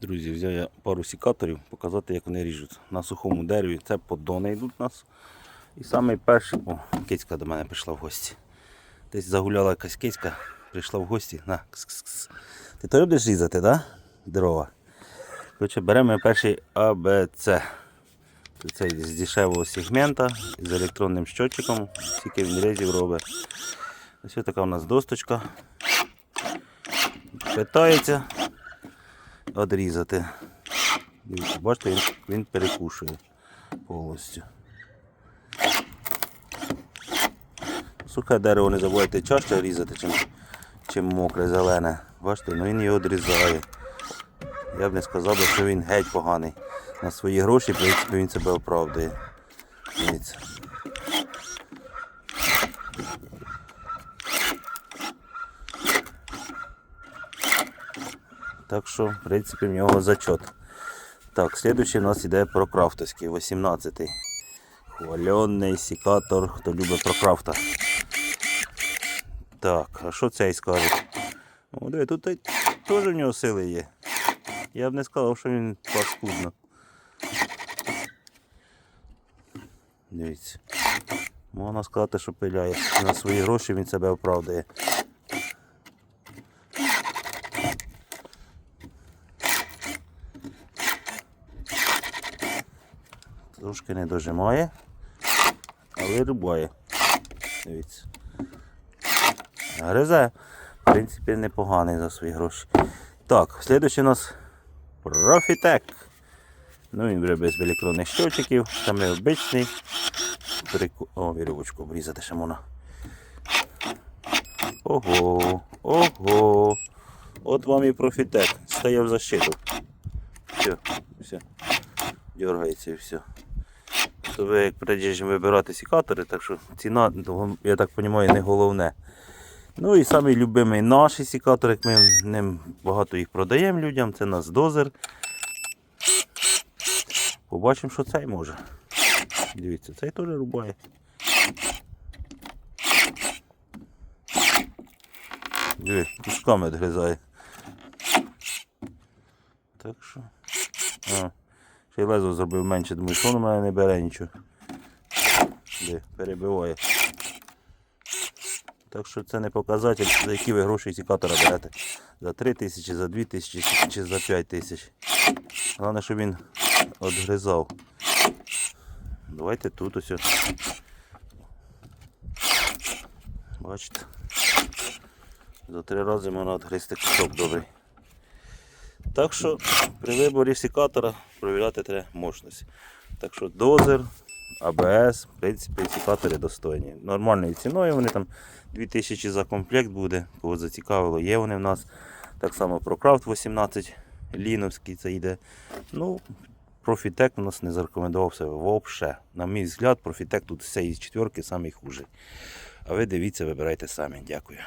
Друзі, взяв я пару сікаторів, показати, як вони ріжуть. На сухому дереві це поддони йдуть у нас. І самий перший, о, кицька до мене прийшла в гості. Десь загуляла якась кицька, прийшла в гості. На, кс-кс-кс. Ти то будеш різати, да? Дрова. Коротше, беремо перший АБЦ. Це з дешевого сегмента з електронним щотчиком, скільки він різів робить. Ось така у нас досточка. Питається одрізати. Дивіться, бачите, він, він перекушує повністю. Сухе дерево не забувайте чаще різати, чим, чим мокре, зелене. Бачите, ну він його одрізає. Я б не сказав, що він геть поганий. На свої гроші, в принципі, він себе оправдує. Дивіться. Так що, в принципі, в нього зачот. Так, слідуючий у нас іде прокрафтовський, 18-й. Хвальонний секатор, хто любить прокрафта. Так, а що цей скаже? О, диви, тут теж в нього сили є. Я б не сказав, що він паскудно. Дивіться. Можна сказати, що пиляє. На свої гроші він себе оправдує. Трошки не дожимає, але рубає. Дивіться. Гризе. В принципі, непоганий за свої гроші. Так, слідуючий у нас Profitec. Ну, він вже без електронних щотчиків, саме обичний. Прику... О, вірьовочку обрізати ще можна. Ого, ого. От вам і Profitec. Стає в защиту. Все, все. Дергається і все. То ви як прежде вибирати сікатори, так що ціна, я так розумію, не головне. Ну і самий любимий наш сікатор, як ми ним багато їх продаємо людям, це наш дозер. Побачимо, що цей може. Дивіться, цей теж рубає. Диви, кусками відгризає. Так що. А, ще й лезо зробив менше, думаю, що воно мене не бере нічого. Перебиває. Так що це не показатель, за які ви гроші сікатора берете. За 3 тисячі, за 2 тисячі чи за 5 тисяч. Головне, щоб він відгризав. Давайте тут ось. Бачите. За три рази можна відгризти кусок добрий. Так що при виборі сікатора провіряти треба мощність. Так що дозер, АБС, в принципі, сікатори достойні. Нормальною ціною вони там 2000 за комплект буде, кого зацікавило, є вони в нас. Так само ProCraft 18 ліновський це йде. Ну, Profitec у нас не зарекомендував себе взагалі. На мій взгляд, Profitec тут з цієї четверки найхужий. А ви дивіться, вибирайте самі. Дякую.